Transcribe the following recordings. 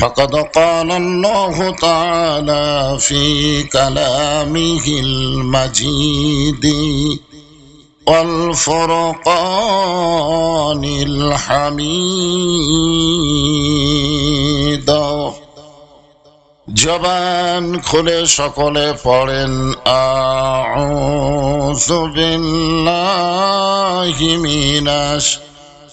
فقد قال الله تعالى في كلامه المجيد والفرقان الحميد জবান খুলে সকলে পড়েন আউযু বিল্লাহি মিনাশ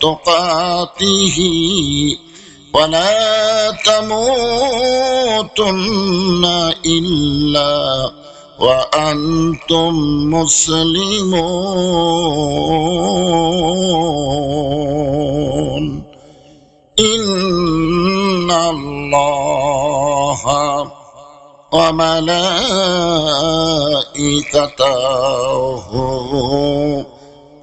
تقاته ولا تموتن إلا وأنتم مسلمون. إن الله وملائكته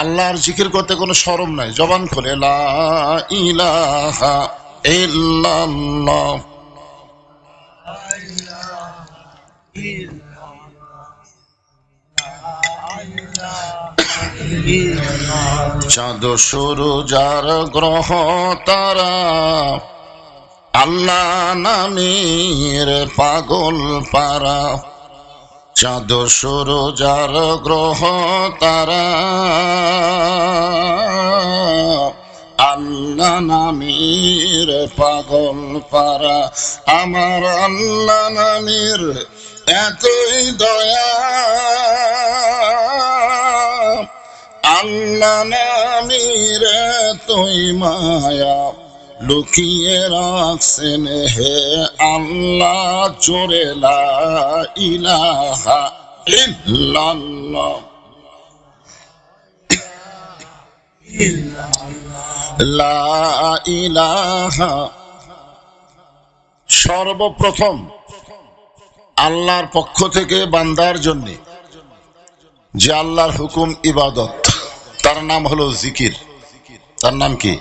আল্লাহর জিকির করতে কোনো শরম নাই। জবান খুলে চাঁদ সরু যার গ্রহ তারা আল্লাহ নামের পাগল পারা। চাঁদ সরু যার গ্রহ তারা। আল্লাহ নামের পাগল পারা, আমার আল্লাহ নামের এতই দয়া। আল্লাহ নামের এতই মায়া লুকিয়ে রাখছেন হে আল্লাহ লা ইলাহা লা সর্বপ্রথম আল্লাহর পক্ষ থেকে বান্দার জন্য যে আল্লাহর হুকুম ইবাদত, তার নাম হলো জিকির। তার নাম কি?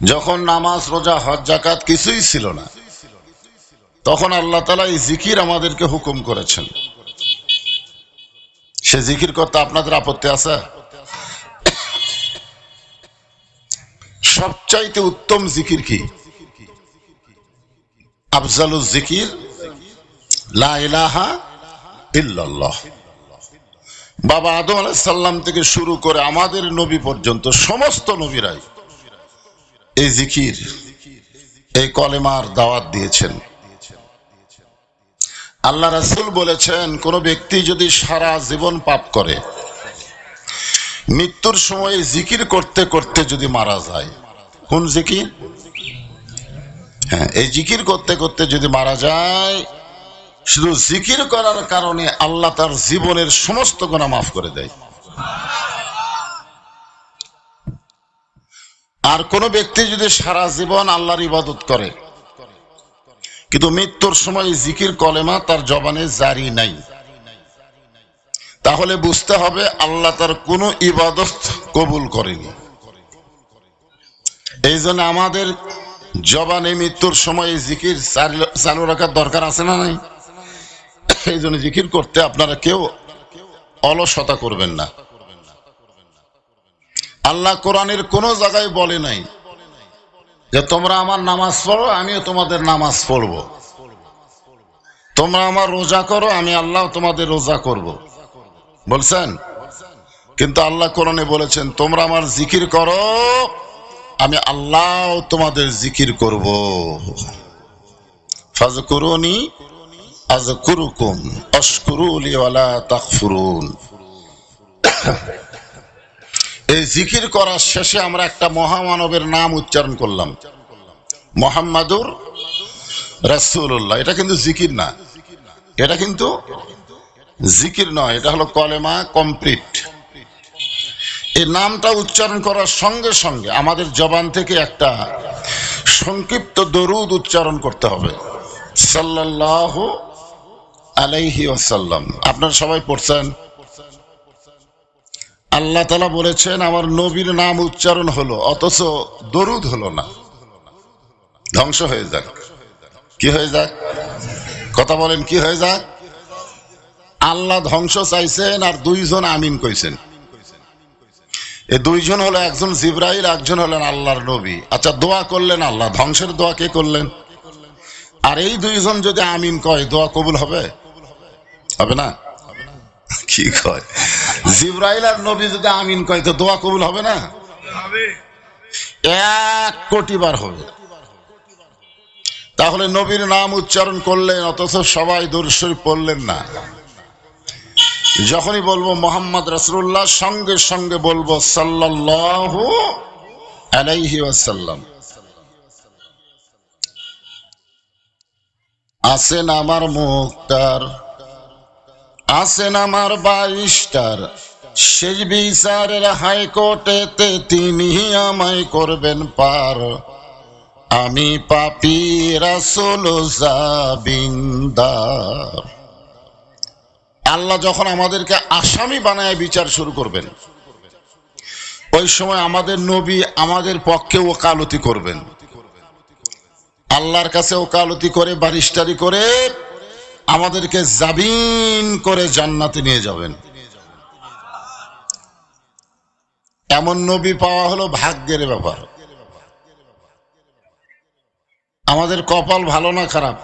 যখন নামাজ, রোজা, হজ জাকাত কিছুই ছিল না, তখন আল্লাহ তালা এই জিকির আমাদেরকে হুকুম করেছেন। সে জিকির করতে আপনাদের আপত্তি আছে? সবচাইতে উত্তম জিকির কি? আফজালুল জিকির বাবা আদম আলাইসাল্লাম থেকে শুরু করে আমাদের নবী পর্যন্ত সমস্ত নবীরাই এই জিকির এই কলেমার দাওয়াত দিয়েছেন। আল্লাহ রাসুল বলেছেন, কোন ব্যক্তি যদি সারা জীবন পাপ করে, মৃত্যুর সময় জিকির করতে করতে যদি মারা যায়, কোন জিকির? হ্যাঁ এই জিকির করতে করতে যদি মারা যায়, শুধু জিকির করার কারণে আল্লাহ তার জীবনের সমস্ত গোনা মাফ করে দেয়। আর কোন ব্যক্তি যদি সারা জীবন আল্লাহর ইবাদত করে, কিন্তু মৃত্যুর সময় জিকির কলেমা তার জবানে জারি নাই, তাহলে বুঝতে হবে আল্লাহ তার কোনো ইবাদত কবুল করেনি। এই জন্য আমাদের জবানে মৃত্যুর সময় জিকির চালু- রাখার দরকার আছে না নাই? এই জন্য জিকির করতে আপনারা কেউ অলসতা করবেন না। আল্লাহ কোরআনের কোন জায়গায় বলে নাই যে তোমরা আমার নামাজ পড়ো, আমিও তোমাদের নামাজ পড়ব। তোমরা আমার রোজা করো, আমি আল্লাহ তোমাদের রোজা করব। বলছেন? কিন্তু আল্লাহ কোরআনে বলেছেন, তোমরা আমার জিকির করো, আমি আল্লাহ তোমাদের জিকির করব। ফাজকুরুনি আজকুরুকুম অশকুরুলি ওয়ালা তাকফুরুন এই জিকির করার শেষে আমরা একটা মহামানবের নাম উচ্চারণ করলাম। মোহাম্মদুর রাসূলুল্লাহ। এটা কিন্তু জিকির না। এটা কিন্তু জিকির নয়। এটা হলো কলেমা কমপ্লিট। এই নামটা উচ্চারণ করার সঙ্গে সঙ্গে আমাদের জবান থেকে একটা সংক্ষিপ্ত দরুদ উচ্চারণ করতে হবে। সাল্লাল্লাহু আলাইহি ওয়াসাল্লাম। আপনারা সবাই পড়ছেন? আল্লাহ তালা বলেছেন, আমার নবীর নাম উচ্চারণ হলো, অথচ দরুদ হলো না। ধ্বংস হয়ে যাক। কি হয়ে যাক? কথা বলেন, কি হয়ে যাক? আল্লাহ ধ্বংস চাইছেন আর দুইজন আমিন কইছেন। এই দুইজন হলো একজন জিব্রাইল, একজন হলেন আল্লাহর নবী। আচ্ছা দোয়া করলেন আল্লাহ। ধ্বংসের দোয়া কে করলেন? আর এই দুইজন যদি আমিন কয়, দোয়া কবুল হবে? হবে না? কি কয়? জিব্রাইল আর নবী যদি আমিন কয় তো দোয়া কবুল হবে না? এক কোটি বার হবে। তাহলে নবীর নাম উচ্চারণ করলেন অথচ সবাই দর্শই পড়লেন না। যখনই বলব মোহাম্মদ রসুল্লাহ সঙ্গে সঙ্গে বলব সাল্লাল্লাহু আলাইহি আছেন আমার মুক্তার আছেন আমার বাইশটার? শেষ বিচারের হাইকোর্টেতে তিনি আমায় করবেন পার। আমি পাপি রাসুল জাবিন্দার। আল্লাহ যখন আমাদেরকে আসামি বানায় বিচার শুরু করবেন, ওই সময় আমাদের নবী আমাদের পক্ষে ওকালতি করবেন। আল্লাহর কাছে ওকালতি করে বারিস্টারি করে আমাদেরকে জাবিন করে জান্নাতে নিয়ে যাবেন। এমন নবী পাওয়া হলো ভাগ্যের ব্যাপার। আমাদের কপাল ভালো না খারাপ?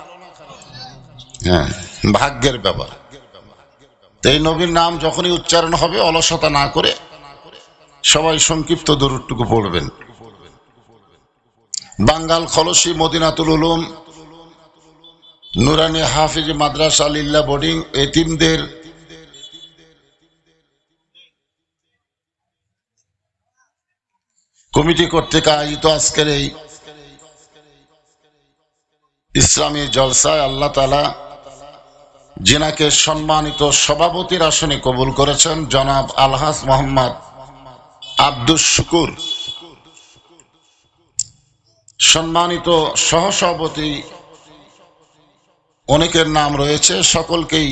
হ্যাঁ ভাগ্যের ব্যাপার। এই নবীর নাম যখনই উচ্চারণ হবে, অলসতা না করে সবাই সংক্ষিপ্ত দূরটুকু পড়বেন। বাঙ্গাল, খলসি, মদিনাতুল উলুম নুরানি হাফিজ মাদ্রাসা লিল্লা বোর্ডিং এতিমদের কমিটি কর্তৃক আয়োজিত আজকের এই ইসলামী জলসায় আল্লাহ তালা জিনাকে সম্মানিত সভাপতির আসনে কবুল করেছেন জনাব আলহাস মোহাম্মদ আব্দুস শুকুর। সম্মানিত সহসভাপতি অনেকের নাম রয়েছে, সকলকেই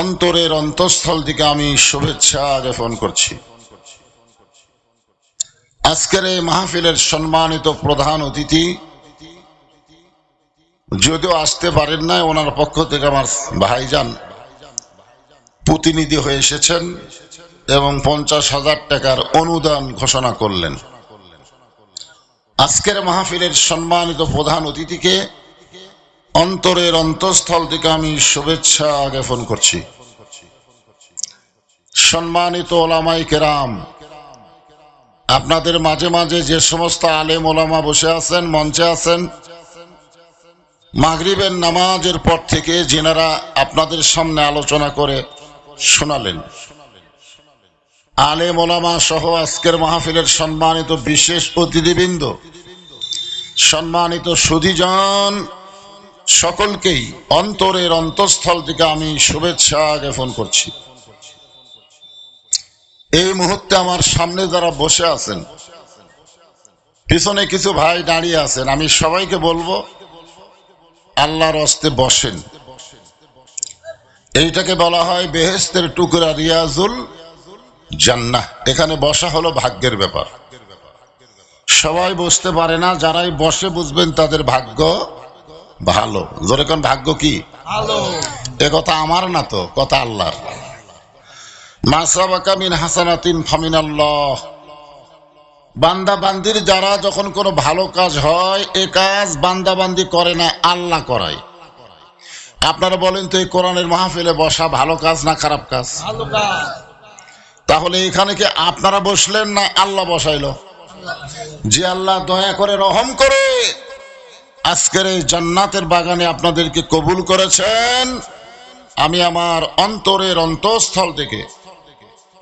অন্তরের অন্তঃস্থল থেকে আমি শুভেচ্ছা জ্ঞাপন করছি। আজকের এই মাহফিলের সম্মানিত প্রধান অতিথি, যদিও আসতে পারেন না ওনার পক্ষ থেকে আমার ভাইজান প্রতিনিধি হয়ে এসেছেন এবং পঞ্চাশ হাজার টাকার অনুদান ঘোষণা করলেন। আজকের মাহফিলের সম্মানিত প্রধান অতিথিকে অন্তরের অন্তঃস্থল থেকে আমি শুভেচ্ছা জ্ঞাপন করছি। সম্মানিত ওলামাই কেরাম, আপনাদের মাঝে মাঝে যে সমস্ত আলেম ওলামা বসে আছেন, মঞ্চে আছেন, মাগরিবের নামাজের পর থেকে যেনারা আপনাদের সামনে আলোচনা করে শোনালেন। আলেম ওলামা সহ আজকের মাহফিলের সম্মানিত বিশেষ অতিথিবৃন্দ, সম্মানিত সুধীজন সকলকেই অন্তরের অন্তঃস্থল থেকে আমি শুভেচ্ছা জ্ঞাপন করছি। এই মুহূর্তে আমার সামনে যারা বসে আছেন, পিছনে কিছু ভাই দাঁড়িয়ে আছেন, আমি সবাইকে বলব, আল্লাহর হস্তে বসেন। এইটাকে বলা হয় বেহেস্তের টুকরা রিয়াজুল জান্নাহ। এখানে বসা হলো ভাগ্যের ব্যাপার। সবাই বসতে পারে না, যারাই বসে বুঝবেন তাদের ভাগ্য ভালো। জোরে কোন ভাগ্য কি? এ কথা আমার না তো কথা আল্লাহর। মাসাবাকা মিন হাসানাতিন ফামিন আল্লাহ বান্দা বান্দির যারা যখন কোনো ভালো কাজ হয় এ কাজ বান্দা বান্দি করে না আল্লাহ করায়। আপনারা বলেন তো এই কোরআনের মাহফিলে বসা ভালো কাজ না খারাপ কাজ। তাহলে এখানে কি আপনারা বসলেন না আল্লাহ বসাইলো? যে আল্লাহ দয়া করে রহম করে আজকের এই জান্নাতের বাগানে আপনাদেরকে কবুল করেছেন আমি আমার অন্তরের অন্তঃস্থল থেকে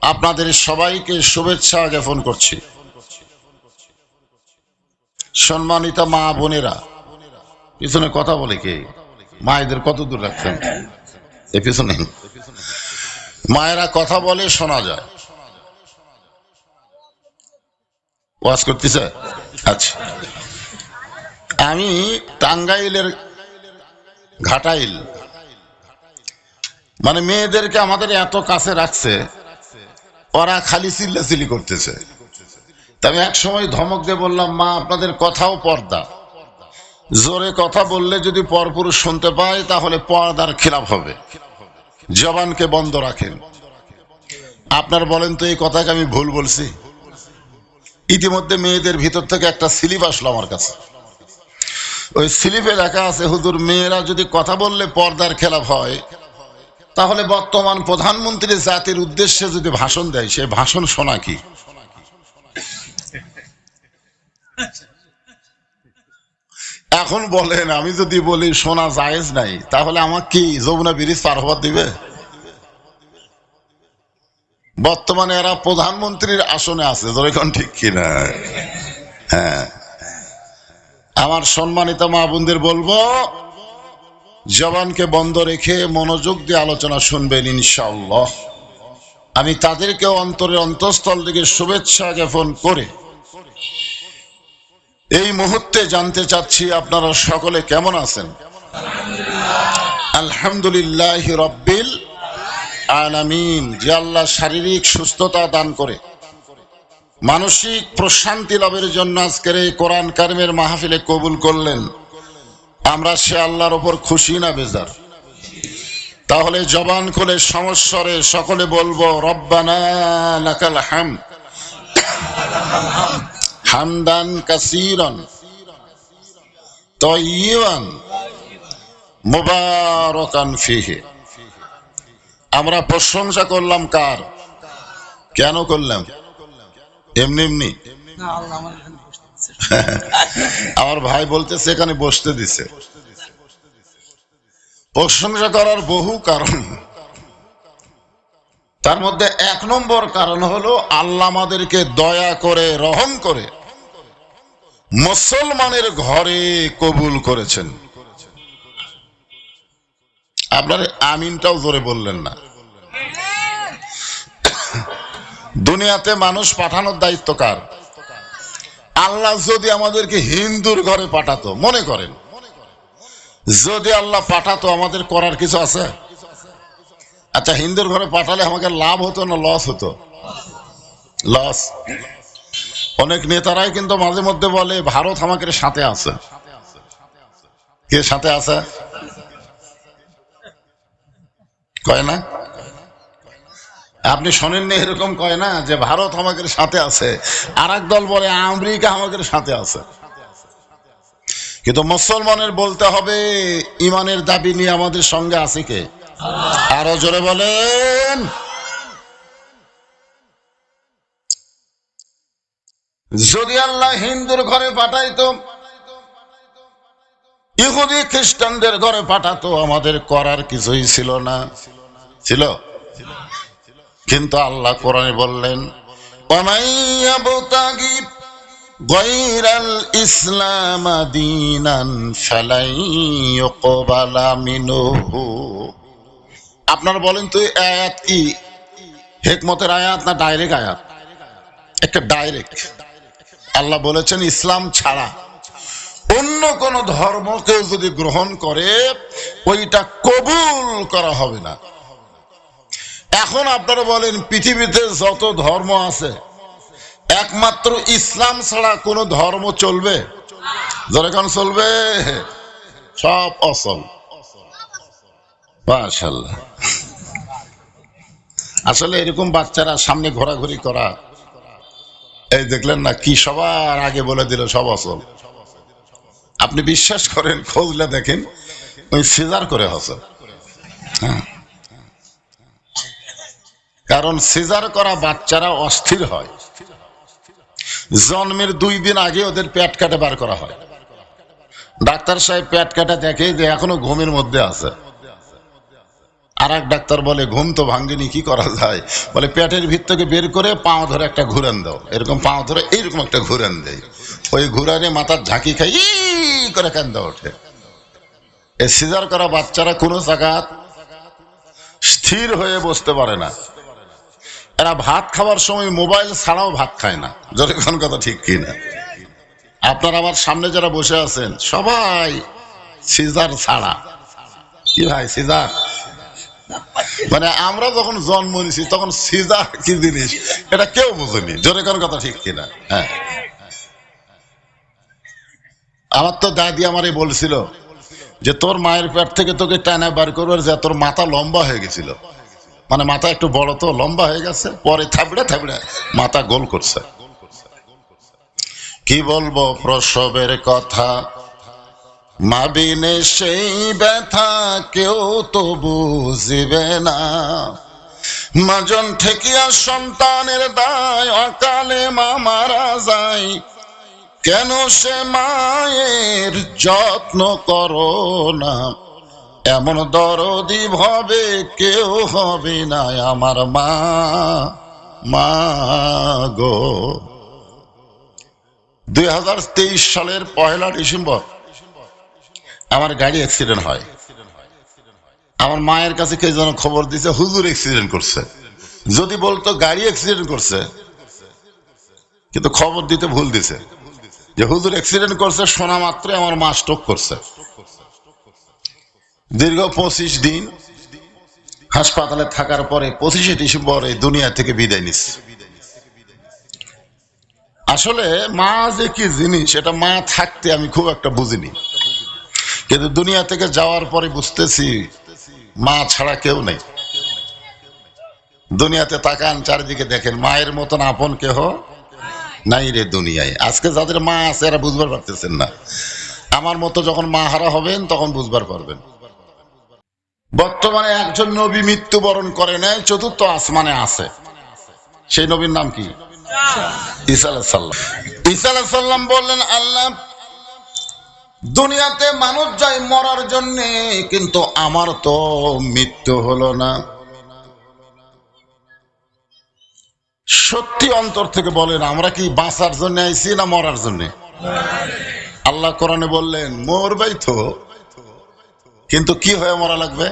আপনাদের সবাইকে শুভেচ্ছা জ্ঞাপন করছি। সম্মানিতা মা বোনেরা, পিছনে কথা বলে কে? মায়েদের কত দূর রাখছেন? পিছনে। মায়েরা কথা বলে শোনা যায়। ওয়াজ করতেছে? আচ্ছা। আমি টাঙ্গাইলের ঘাটাইল। মানে মেয়েদেরকে আমাদের এত কাছে রাখছে, ওরা খালি চিল্লাচিল্লি করতেছে। আমি এক সময় ধমক দিয়ে বললাম, মা, আপনাদের কথাও পর্দা। জোরে কথা বললে যদি পরপুরুষ শুনতে পায়, তাহলে পর্দার খিলাফ হবে। জবানকে বন্ধ রাখেন। আপনার বলেন তো এই কথাকে আমি ভুল বলছি? ইতিমধ্যে মেয়েদের ভিতর থেকে একটা স্লিপ আসলো আমার কাছে। ওই স্লিপে লেখা আছে, হুজুর মেয়েরা যদি কথা বললে পর্দার খেলাফ হয়, তাহলে বর্তমান প্রধানমন্ত্রী জাতির উদ্দেশ্যে যদি ভাষণ দেয়, সে ভাষণ শোনা কি? এখন বলেন, আমি যদি বলি শোনা জায়েজ নাই, তাহলে আমার কি যমুনা ব্রিজ পার হওয়ার দিবে? বর্তমানে এরা প্রধানমন্ত্রীর আসনে আছে যেরকম ঠিক কিনা? হ্যাঁ। আমার সম্মানিত মা বোনদের বলব, জবানকে বন্ধ রেখে মনোযোগ দিয়ে আলোচনা শুনবেন ইনশাআল্লাহ। আমি তাদেরকে অন্তরের অন্তঃস্থল থেকে শুভেচ্ছা জ্ঞাপন করে এই মুহূর্তে জানতে চাচ্ছি আপনারা সকলে কেমন আছেন? আলহামদুলিল্লাহ রব্বিল আলামিন। যে আল্লাহ শারীরিক সুস্থতা দান করে মানসিক প্রশান্তি লাভের জন্য আজকের এই কোরআন কারিমের মাহফিলে কবুল করলেন। আমরা সে আল্লাহর ওপর খুশি না, বেজার। তাহলে জবান খুলে সমস্বরে সকলে বলব, রব্বানা হাম হামদান কাসিরন তয়িবান মুবারকান ফিহে। আমরা প্রশংসা করলাম কার? কেন করলাম? এমনি এমনি? আমার ভাই বলতেছে এখানে বসতে দিছে। প্রশংসা করার বহু কারণ। তার মধ্যে এক নম্বর কারণ হলো আল্লাহ আমাদেরকে দয়া করে রহম করে মুসলমানের ঘরে কবুল করেছেন। আপনার আমিনটাও জোরে বললেন না। দুনিয়াতে মানুষ পাঠানোর দায়িত্ব কার? আল্লাহ যদি আমাদেরকে হিন্দুর ঘরে পাঠাতো, মনে করেন। যদি আল্লাহ পাঠাতো, আমাদের করার কিছু আছে? আচ্ছা হিন্দুর ঘরে পাঠালে আমাকে লাভ হতো না লস হতো? লস। অনেক নেতারাই কিন্তু মাঝে মধ্যে বলে, ভারত আমাকে সাথে আছে। কে সাথে আছে? কয় না? আপনি শোনেন না এরকম কয় না যে ভারত আমাদের সাথে আছে? আর দল বলে আমেরিকা আমাদের সাথে আছে। কিন্তু মুসলমানের বলতে হবে, ইমানের দাবি নিয়ে আমাদের সঙ্গে আছে কে? আরও জোরে বলেন। যদি আল্লাহ হিন্দুর ঘরে পাঠাইতো, ইহুদি খ্রিস্টানদের ঘরে পাঠাতো, আমাদের করার কিছুই ছিল না। ছিল? কিন্তু আল্লাহ কোরআনে বললেন গৈরাল ইসলাম আপনারা বলেন তো আয়াত কি? হেকমতের আয়াত না ডাইরেক্ট আয়াত? একটা ডাইরেক্ট আল্লাহ বলেছেন, ইসলাম ছাড়া অন্য কোন ধর্ম কেউ যদি গ্রহণ করে, ওইটা কবুল করা হবে না। এখন আপনারা বলেন, পৃথিবীতে যত ধর্ম আছে, একমাত্র ইসলাম ছাড়া কোন ধর্ম চলবে? যেরকম চলবে? সব অসল। আসলে এরকম বাচ্চারা সামনে ঘোরাঘুরি করা, এই দেখলেন না, কি সবার আগে বলে দিল, সব অসল। আপনি বিশ্বাস করেন খোঁজলে দেখেন, ওই সিজার করে হসল। হ্যাঁ। কারণ সিজার করা বাচ্চারা অস্থির হয়। জন্মের দুই দিন আগে ওদের পেট কাটে বার করা হয়। ডাক্তার সাহেব পেট কাটা দেখে যে এখনও ঘুমের মধ্যে আছে। আর এক ডাক্তার বলে, ঘুম তো ভাঙ্গেনি, কি করা যায়? বলে, পেটের থেকে বের করে পাও ধরে একটা ঘুরান দাও। এরকম পাও ধরে এইরকম একটা ঘুরান দেয়। ওই ঘুরানে মাথার ঝাঁকি খাই করে কান্দা ওঠে। এই সিজার করা বাচ্চারা কোনো জায়গাত স্থির হয়ে বসতে পারে না। এরা ভাত খাওয়ার সময় মোবাইল ছাড়াও ভাত খায় না। যখন কথা ঠিক কি না আপনার আমার সামনে যারা বসে আছেন, সবাই সিজার ছাড়া। কি ভাই, সিজার? মানে আমরা যখন জন্ম নিছি, তখন সিজার কি জিনিস? এটা কেউ বুঝেনি। জোরে কোন কথা ঠিক কিনা। হ্যাঁ। আমার তো দাদি আমারই বলছিল যে, তোর মায়ের পেট থেকে তোকে টানা বার করবার যে, তোর মাথা লম্বা হয়ে গেছিল। মানে মাথা একটু বড় তো, লম্বা হয়ে গেছে, পরে থাবড়ে থাবড়ে মাথা গোল করছে। কি বলব প্রসবের কথা? মাবিনে সেই ব্যথা কেউ তো বুঝিবে না। মাজন ঠেকিয়া সন্তানের দায়, অকালে মা মারা যায় কেন সে মায়ের যত্ন করো না? এমন দরদি ভাবে কেউ হবে না আমার মা মা গো। দুই হাজার তেইশ সালের পয়লা ডিসেম্বর আমার গাড়ি অ্যাক্সিডেন্ট হয়। আমার মায়ের কাছে কে যেন খবর দিছে, হুজুর অ্যাক্সিডেন্ট করছে। যদি বলতো গাড়ি অ্যাক্সিডেন্ট করছে, কিন্তু খবর দিতে ভুল দিছে। যে হুজুর অ্যাক্সিডেন্ট করছে, শোনা মাত্রই আমার মা স্ট্রোক করছে। দীর্ঘ পঁচিশ দিন হাসপাতালে থাকার পরে পঁচিশে ডিসেম্বরে দুনিয়া থেকে বিদায় নিচ্ছে। আসলে মা যে কি জিনিস এটা মা থাকতে আমি খুব একটা বুঝিনি। কিন্তু দুনিয়া থেকে যাওয়ার পরে বুঝতেছি মা ছাড়া কেউ নেই। দুনিয়াতে তাকান, চারিদিকে দেখেন, মায়ের মতন আপন কেহ নাই রে দুনিয়ায়। আজকে যাদের মা আছে, এরা বুঝবার পারতেছেন না। আমার মতো যখন মা হারা হবেন, তখন বুঝবার পারবেন। বর্তমানে একজন নবী মৃত্যুবরণ করে নেয় চতুর্থ আসমানে আছে। সেই নবীর নাম কি? বললেন, আল্লাহ, দুনিয়াতে মানুষ যায় মরার জন্যে, কিন্তু আমার তো মৃত্যু হলো না। সত্যি অন্তর থেকে বলেন, আমরা কি বাঁচার জন্য আইছি না মরার জন্য? আল্লাহ কোরআনে বললেন, মরবাই তো কিন্তু কি হয়ে মরা লাগবে?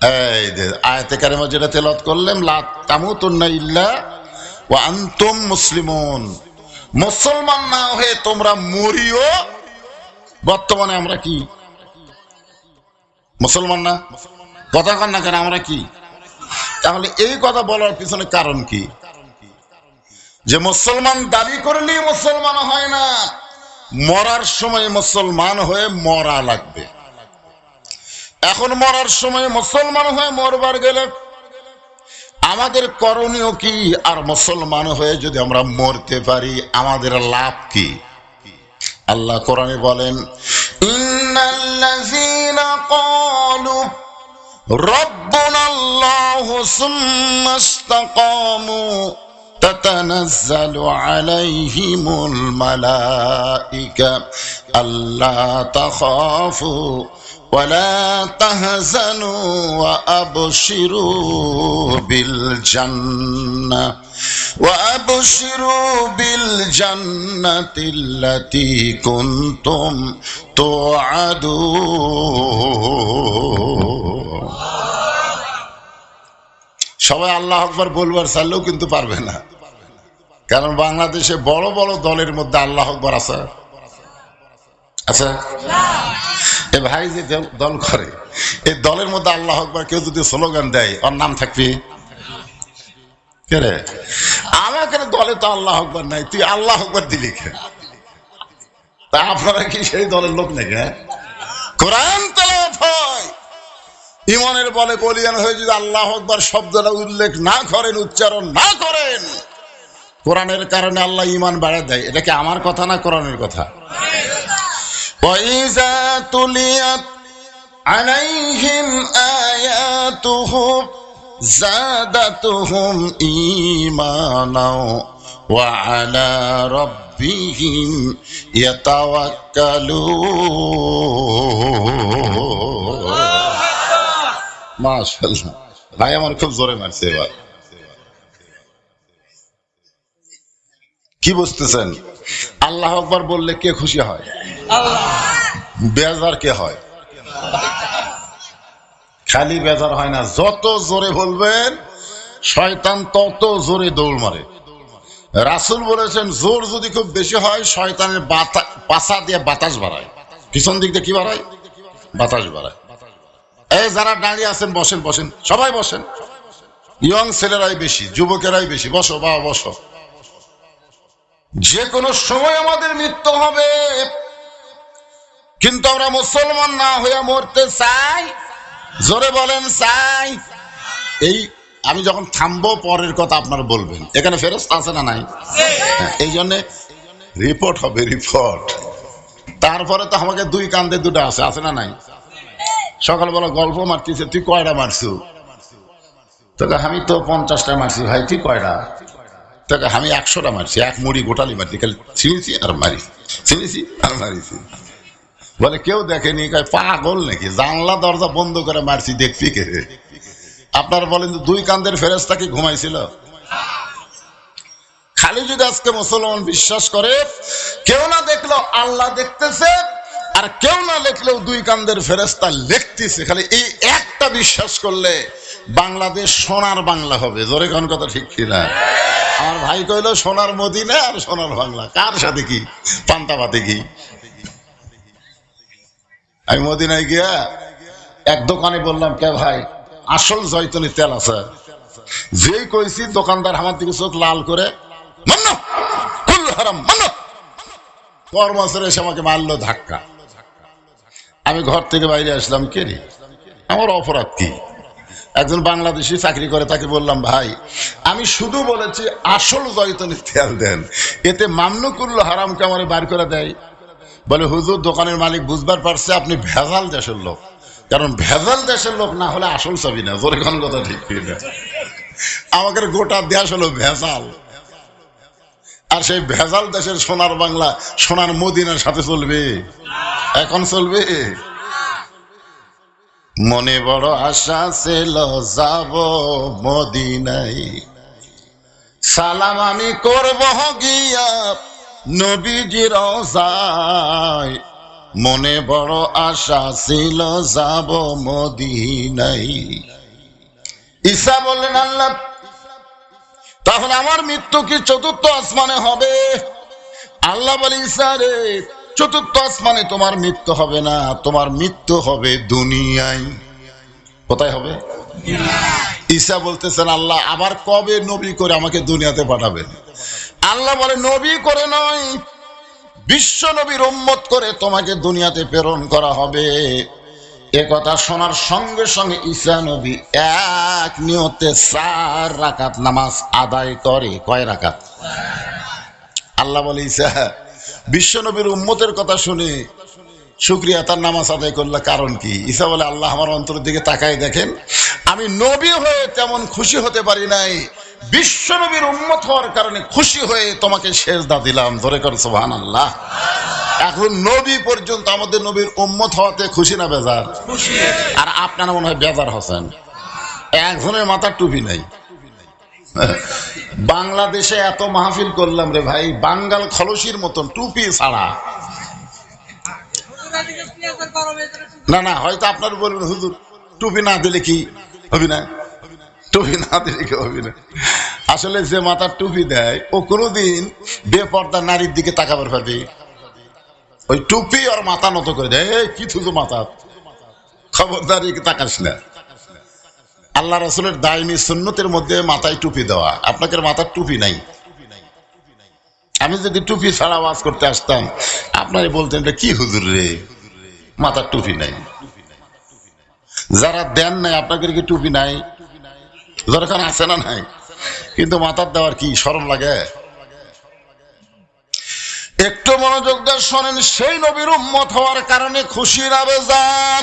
এই যে আয়াতে কারিমা যেটা তেলত করলেন, লা তামুতুন্না ইল্লা ওয়া আনতুম মুসলিমুন। মুসলমান না হয়ে তোমরা মরিও? বর্তমানে আমরা কি? মুসলমান না? কথা কন না কেন, আমরা কি? তাহলে এই কথা বলার পিছনে কারণ কি? যে মুসলমান দাবি করলেই মুসলমান হয় না, মরার সময় মুসলমান হয়ে মরা লাগবে। এখন মরার সময় মুসলমান হয়ে মরবার গেলে আমাদের করণীয় কি আর মুসলমান হয়ে যদি আমরা মরতে পারি আমাদের লাভ কি আল্লাহ কোরআনে বলেন ইন্নাল্লাযীনা ক্বালু রব্বুনা আল্লাহু সুম্মা ইসতাকামু تتنزل عليهم الملائكة ألا تخافوا ولا تهزنوا وأبشروا بالجنة وأبشروا بالجنة التي كنتم توعدون সবাই আল্লাহ আকবর বলবার চাইলেও কিন্তু পারবে না কারণ বাংলাদেশে বড় বড় দলের মধ্যে আল্লাহ আকবর আছে আচ্ছা এ ভাই যে দল- করে এই দলের মধ্যে আল্লাহ আকবর কেউ যদি স্লোগান দেয়, ওর নাম থাকবে? রে? আমাকে দলে তো আল্লাহ আকবর নাই, তুই আল্লাহ আকবর দিলি তা আপনারা কি সেই দলের লোক নাকি হ্যাঁ? কোরআন হয়। ইমানের বলে বলিয়ান হয়ে যদি আল্লাহ আকবর শব্দটা উল্লেখ না করেন, উচ্চারণ না করেন, কোরআনের কারণে আল্লাহ ইমান বাড়ায় দেয়। এটা কি আমার কথা না কোরআনের কথা? وإذا تليت عليهم آياته زادتهم إيمانا وعلى ربهم يتوكلون মাশাল্লাহ ভাই আমার খুব জোরে মারছে এবার কি বুঝতেছেন? আল্লাহ আকবর বললে কে খুশি হয়? বেজার কে হয়? খালি বেজার হয় না যত জোরে বলবেন শয়তান তত জোরে দৌড় মারে। রাসুল বলেছেন জোর যদি খুব বেশি হয় শয়তানের পাশা দিয়ে বাতাস বাড়ায়। পিছন দিক দিয়ে কি বাড়ায়? বাতাস বাড়ায়। এই যারা দাঁড়িয়ে আছেন বসেন বসেন। সবাই বসেন। ইয়ং ছেলেরাই বেশি যুবকেরাই বেশি। বসো বাবা বসো। যে কোনো সময় আমাদের মৃত্যু হবে। কিন্তু আমরা মুসলমান না হয়ে মরতে চাই। জোরে বলেন চাই। এই আমি যখন থামবো পরের কথা আপনারা বলবেন। এখানে ফেরস্ত আছে না নাই? হ্যাঁ, এই জন্যে রিপোর্ট হবে রিপোর্ট তারপরে তো আমাকে দুই কান্দে দুটো আছে আছে না নাই? সকালবেলা গল্প মারতেছে তুই কয়টা মারছু? তোকে আমি তো পঞ্চাশটা মারছি ভাই তুই কয়টা? তোকে আমি একশোটা মারছি, এক মুড়ি গোটালি মারছি, খালি চিনেছি আর মারি চিনেছি আর মারিছি। বলে কেউ দেখেনি পাগল নাকি? জানলা দরজা বন্ধ করে মারছি, দেখছি কে? আপনার বলেন দুই কান্দের ফেরেস্তা কি ঘুমাইছিল? খালি যদি আজকে মুসলমান বিশ্বাস করে, কেউ না দেখল আল্লাহ দেখতেছে, আর কেউ না লিখলেও দুই কান্দের ফেরেস্তা লিখতেছে, খালি এই একটা বিশ্বাস করলে বাংলাদেশ সোনার বাংলা হবে। জোরে কোন কথা ঠিক কিনা? আমার ভাই কইলো, সোনার মদিনা আর সোনার বাংলা। কার সাথে কি? পান্তাপাতে কি? আমি মদিনায় গিয়া এক দোকানে বললাম, কে ভাই, আসল জয়তনি তেল আছে। যেই কইছি, দোকানদার আমার দিকে চোখ লাল করে কর্মচারী এসে আমাকে মারলো ধাক্কা। আমি ঘর থেকে বাইরে আসলাম, কে রে? আমার অপরাধ কি? একজন বাংলাদেশি চাকরি করে, তাকে বললাম, ভাই, আমি শুধু বলেছি আসল জয়তনি তেল দেন। এতে মামনুকুল্ল হারামকে আমার বার করে দেয়। বলে, হুজুর, দোকানের মালিক বুঝবার পারছে আপনি ভেজাল দেশের লোক। কারণ ভেজাল দেশের লোক না হলে আসল ছবি না। জোরে কোন কথা ঠিক কি না। আমাদের গোটা দেশ হলো ভেজাল। আর সেই ভেজাল দেশের সোনার বাংলা, সোনার মদিনার সাথে চলবে। এখন চলবে? মনে বড় আশা ছিল, যাব মদিনাই সালাম আমি করব গিয়া নবীজি রওজায় মনে বড় আশা ছিল, যাব মদিনাই ঈসা বললেন, আল্লাহ তাহলে আমার মৃত্যু কি চতুর্থ আসমানে হবে? আল্লাহ বলে, ঈসা রে চতুর্থ আসমানে তোমার মৃত্যু হবে না তোমার মৃত্যু হবে দুনিয়ায়। কোথায় হবে? ঈসা বলতেছেন আল্লাহ আবার কবে নবী করে আমাকে দুনিয়াতে পাঠাবেন? আল্লাহ বলে নবী করে নয় বিশ্ব নবীর উম্মত করে তোমাকে দুনিয়াতে প্রেরণ করা হবে। এ কথা শোনার সঙ্গে সঙ্গে ঈসা নবী এক নিয়তে চার রাকাত নামাজ আদায় করে। কয় রাকাত। আল্লাহ বলে ঈসা বিশ্ব নবীর উম্মতের কথা শুনে শুক্রিয়া তার নামাজ আদায় করলে কারণ কি? ঈসা বলে আল্লাহ আমার অন্তরের দিকে তাকাই দেখেন আমি নবী হয়ে তেমন খুশি হতে পারি নাই। বিশ্বনবীর উন্মত হওয়ার কারণে খুশি হয়ে তোমাকে সেজদা দিলাম। ধরে কর সোহান আল্লাহ এখন নবী পর্যন্ত আমাদের নবীর উম্মত হওয়াতে খুশি না বেজার? আর আপনারা মনে হয় বেজার হোসেন। একজনের মাথার টুপি নাই। বাংলাদেশে এত মাহফিল করলাম রে ভাই, বাঙ্গাল খলসির মতন, টুপি ছাড়া। না না, হয়তো আপনার বলবেন হুজুর, টুপি না দিলে কি হবি না? টুপি না দিলে কি হবি না? আসলে যে মাথার টুপি দেয়, ও কোনোদিন বেপর্দা নারীর দিকে তাকাবার পারবে। ওই টুপি আর মাথা নত করে দেয় কি থুজু মাথা? খবরদারি তাকাস না। আল্লাহ রসুলের দায়নি সুন্নতের মধ্যে মাথায় টুপি দেওয়া। আপনাকে মাথার টুপি নাই। আমি যদি টুপি ছাড়া আওয়াজ করতে আসতাম, আপনারা বলতেন কি হুজুর রে? মাথার টুপি নাই। যারা দেন নাই, আপনাদের কি টুপি নাই? দরকার আছে না নাই? কিন্তু মাথার দেওয়ার কি সরম লাগে? একটু মনোযোগ দিয়ে শোনেন, সেই নবীর উম্মত হওয়ার কারণে খুশি না বেজার